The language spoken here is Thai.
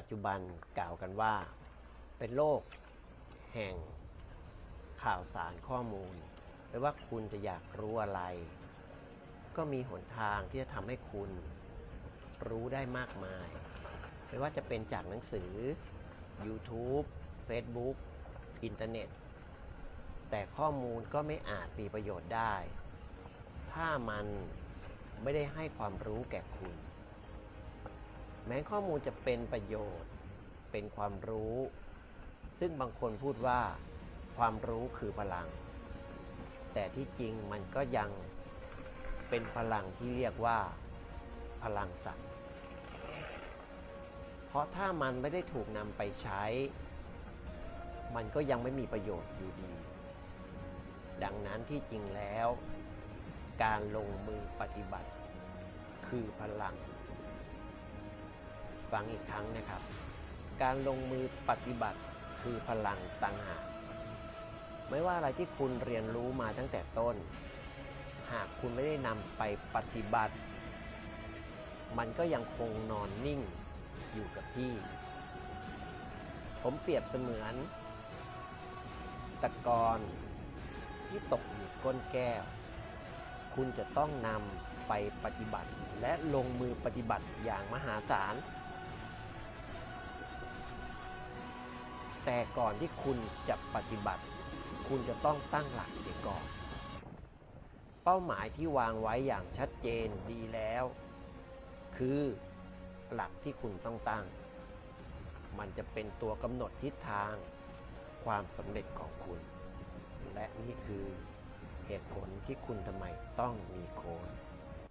ปัจจุบันกล่าวกันว่า เป็นโลกแห่งข่าวสารข้อมูล ไม่ว่าคุณจะอยากรู้อะไร ก็มีหนทางที่จะทำให้คุณรู้ได้มากมาย ไม่ว่าจะเป็นจากหนังสือ YouTube Facebook อินเทอร์เน็ต แต่ข้อมูลก็ไม่อาจมีประโยชน์ได้ ถ้ามันไม่ได้ให้ความรู้แก่คุณ แม้ข้อมูลจะเป็นประโยชน์ เป็นความรู้ ซึ่งบางคนพูดว่า ความรู้คือพลัง แต่ที่จริงมันก็ยังเป็นพลังที่เรียกว่า พลังสัตว์เพราะถ้ามันไม่ได้ถูกนำไปใช้ มันก็ยังไม่มีประโยชน์อยู่ดี ดังนั้นที่จริงแล้ว การลงมือปฏิบัติ คือพลัง ฟังอีกครั้งนะครับ การลงมือปฏิบัติคือพลังต่างหากไม่ว่าอะไรที่คุณเรียนรู้มาตั้งแต่ต้น หากคุณไม่ได้นำไปปฏิบัติ มันก็ยังคงนอนนิ่งอยู่กับที่ ผมเปรียบเสมือน ตะกอนที่ตกอยู่ก้นแก้ว คุณจะต้องนำไปปฏิบัติ และลงมือปฏิบัติอย่างมหาศาล แต่ก่อนที่คุณจะปฏิบัติ คุณจะต้องตั้งหลักเสียก่อน เป้าหมายที่วางไว้อย่างชัดเจนดีแล้ว คือหลักที่คุณต้องตั้ง มันจะเป็นตัวกำหนดทิศทางความสำเร็จของคุณ และนี่คือเหตุผลที่คุณทำไมต้องมีโค้ช